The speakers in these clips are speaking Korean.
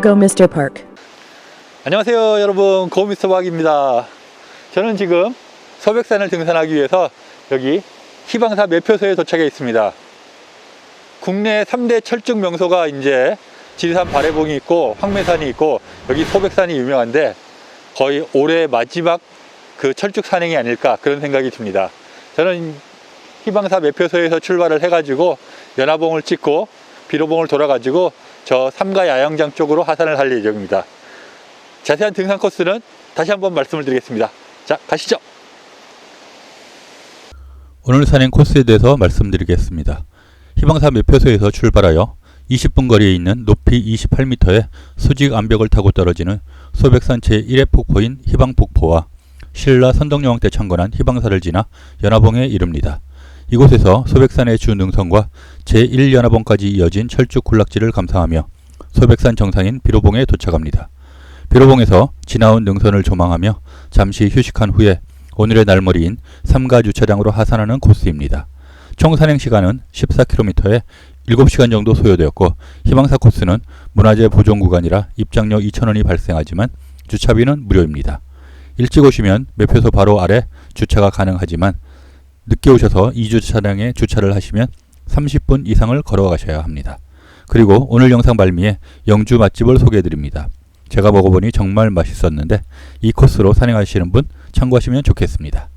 Go, Mr. Park. 안녕하세요 여러분 고미스터 박입니다 저는 지금 서백산을 등산하기 위해서 여기 희방사 매표소에 도착해 있습니다 국내 3대 철쭉 명소가 이제 지리산 바래봉이 있고 황매산이 있고 여기 소백산이 유명한데 거의 올해 마지막 그 철쭉 산행이 아닐까 그런 생각이 듭니다 저는 희방사 매표소에서 출발을 해가지고 연화봉을 찍고 비로봉을 돌아가지고 저 삼가 야영장 쪽으로 하산을 할 예정입니다 자세한 등산 코스는 다시 한번 말씀을 드리겠습니다. 자, 가시죠. 오늘 산행 코스에 대해서 말씀드리겠습니다. 희망사 매표소에서 출발하여 20분 거리에 있는 높이 28m의 수직 암벽을 타고 떨어지는 소백산 제1회 폭포인 희방폭포와 신라 선덕여왕 때 창건한 희방사를 지나 연화봉에 이릅니다. 이곳에서 소백산의 주 능선과 제1연화봉까지 이어진 철쭉 군락지를 감상하며 소백산 정상인 비로봉에 도착합니다. 비로봉에서 지나온 능선을 조망하며 잠시 휴식한 후에 오늘의 날머리인 삼가 주차장으로 하산하는 코스입니다. 총 산행 시간은 14km에 7시간 정도 소요되었고 희망사 코스는 문화재 보존 구간이라 입장료 2,000원이 발생하지만 주차비는 무료입니다. 일찍 오시면 매표소 바로 아래 주차가 가능하지만 늦게 오셔서 2주차장에 주차를 하시면 30분 이상을 걸어가셔야 합니다. 그리고 오늘 영상 발미에 영주 맛집을 소개해드립니다. 제가 먹어보니 정말 맛있었는데 이 코스로 산행하시는 분 참고하시면 좋겠습니다.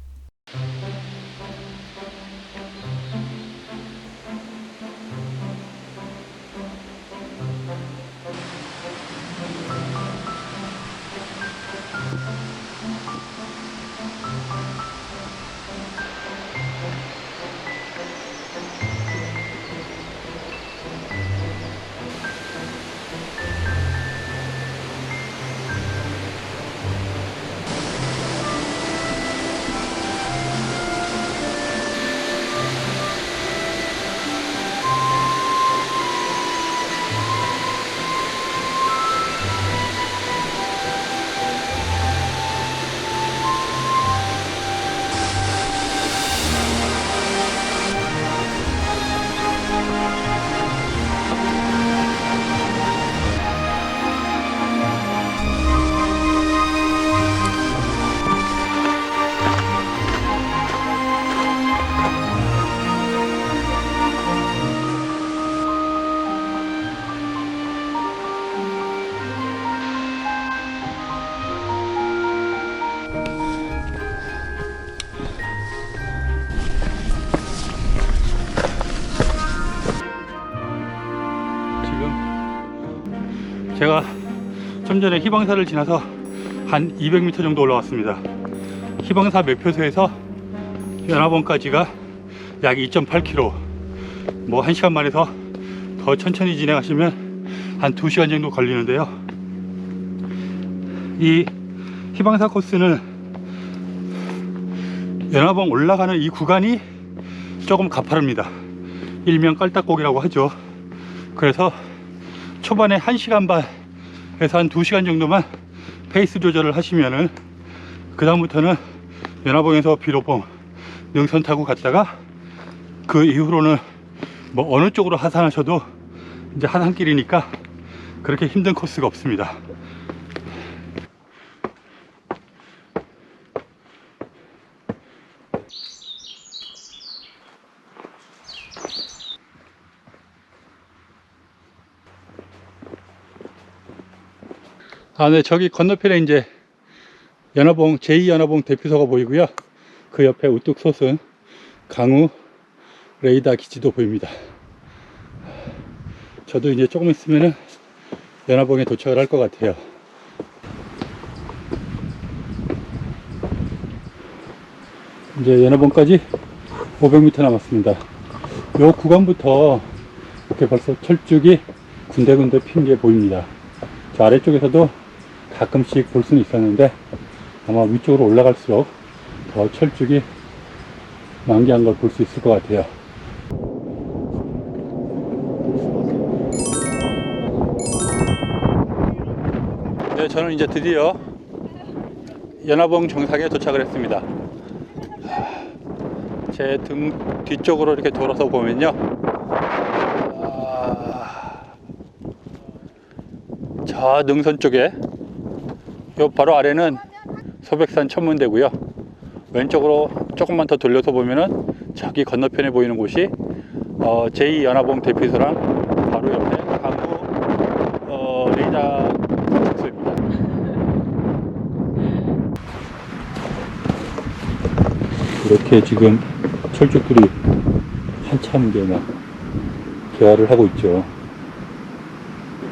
제가 좀 전에 희방사를 지나서 한 200m 정도 올라왔습니다. 희방사 매표소에서 연화봉까지가 약 2.8km. 뭐 1시간 만에서 더 천천히 진행하시면 한 2시간 정도 걸리는데요. 이 희방사 코스는 연화봉 올라가는 이 구간이 조금 가파릅니다. 일명 깔딱곡이라고 하죠. 그래서 초반에 1시간 반에서 한 2시간 정도만 페이스 조절을 하시면은 그 다음부터는 연화봉에서 비로봉 능선 타고 갔다가 그 이후로는 뭐 어느 쪽으로 하산하셔도 이제 하산길이니까 그렇게 힘든 코스가 없습니다. 아, 네, 저기 건너편에 이제 연화봉, 제2연화봉 대피소가 보이고요. 그 옆에 우뚝 솟은 강우 레이더 기지도 보입니다. 저도 이제 조금 있으면은 연화봉에 도착을 할 것 같아요. 이제 연화봉까지 500m 남았습니다. 요 구간부터 이렇게 벌써 철쭉이 군데군데 핀 게 보입니다. 저 아래쪽에서도 가끔씩 볼 수는 있었는데 아마 위쪽으로 올라갈수록 더 철쭉이 만개한 걸 볼 수 있을 것 같아요. 네, 저는 이제 드디어 연화봉 정상에 도착을 했습니다. 제 등 뒤쪽으로 이렇게 돌아서 보면요. 아, 저저 능선 쪽에 요 바로 아래는 소백산 천문대고요. 왼쪽으로 조금만 더 돌려서 보면은 저기 건너편에 보이는 곳이 어, 제2연화봉 대피소랑 바로 옆에 강구 어, 레이더 관측소입니다. 이렇게 지금 철쭉들이 한참 이제 막 개화를 하고 있죠.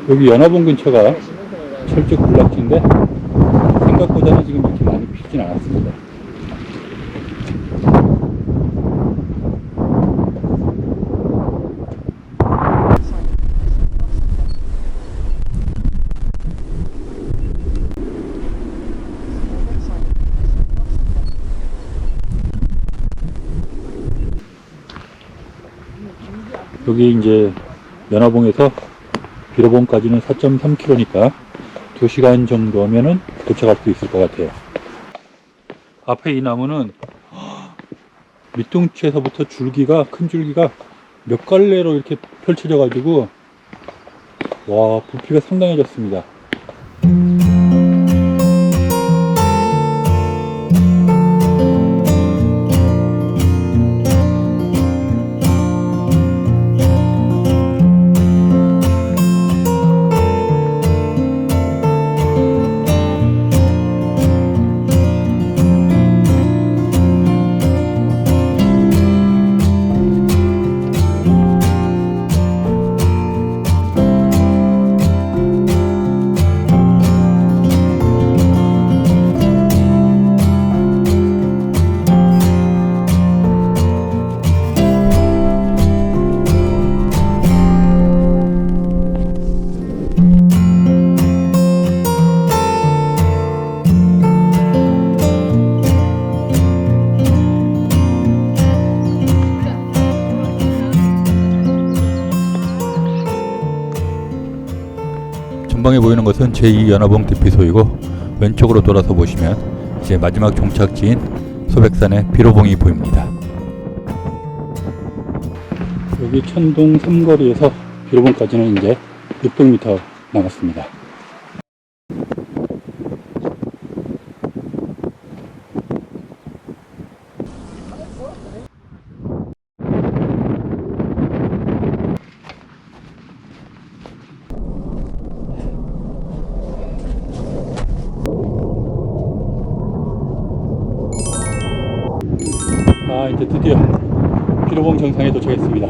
여기 연화봉 근처가 철쭉 군락지인데 생각보다는 지금 이렇게 많이 피진 않았습니다. 여기 이제 연화봉에서 비로봉까지는 4.3km니까 2시간 정도면은 도착할 수 있을 것 같아요. 앞에 이 나무는 밑둥치에서부터 줄기가 큰 줄기가 몇 갈래로 이렇게 펼쳐져 가지고 와 부피가 상당해졌습니다. 전방에 보이는 것은 제2연화봉 대피소이고 왼쪽으로 돌아서 보시면 이제 마지막 종착지인 소백산의 비로봉이 보입니다. 여기 천동 삼거리에서 비로봉까지는 이제 600m 남았습니다. 아 이제 드디어 비로봉 정상에 도착했습니다.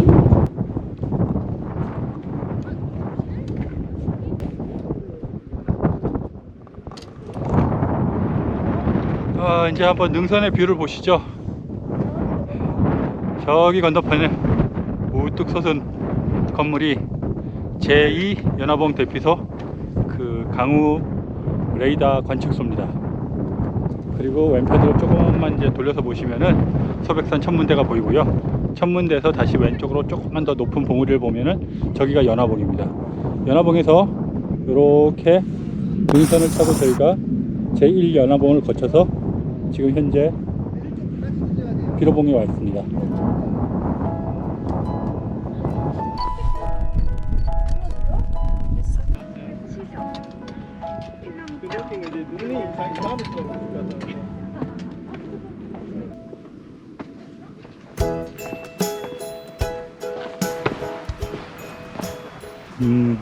아 이제 한번 능선의 뷰를 보시죠. 저기 건너편에 우뚝 솟은 건물이 제2 연화봉 대피소 그 강우 레이더 관측소입니다. 그리고 왼편으로 조금만 이제 돌려서 보시면은 소백산 천문대가 보이고요. 천문대에서 다시 왼쪽으로 조금만 더 높은 봉우리를 보면은 저기가 연화봉입니다. 연화봉에서 이렇게 능선을 타고 저희가 제1 연화봉을 거쳐서 지금 현재 비로봉에 와 있습니다. 음,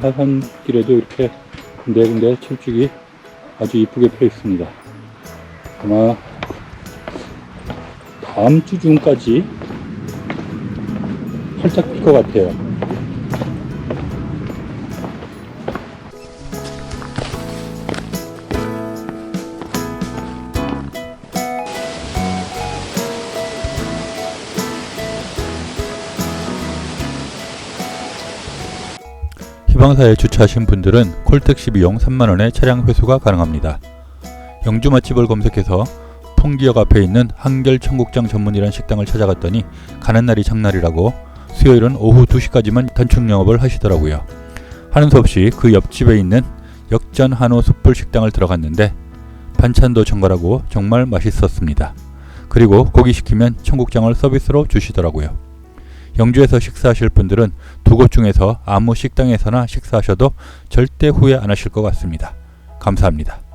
하산길에도 이렇게 군데군데 철쭉이 아주 이쁘게 펴 있습니다. 아마 다음 주 중까지 활짝 필 것 같아요. 희망사에 주차하신 분들은 콜택시 비용 3만원에 차량 회수가 가능합니다. 영주 맛집을 검색해서 통기역 앞에 있는 한결 청국장 전문이라는 식당을 찾아갔더니 가는 날이 장날이라고 수요일은 오후 2시까지만 단축 영업을 하시더라고요. 하는 수 없이 그 옆집에 있는 역전 한우 숯불 식당을 들어갔는데 반찬도 정갈하고 정말 맛있었습니다. 그리고 고기 시키면 청국장을 서비스로 주시더라고요. 영주에서 식사하실 분들은 두 곳 중에서 아무 식당에서나 식사하셔도 절대 후회 안 하실 것 같습니다. 감사합니다.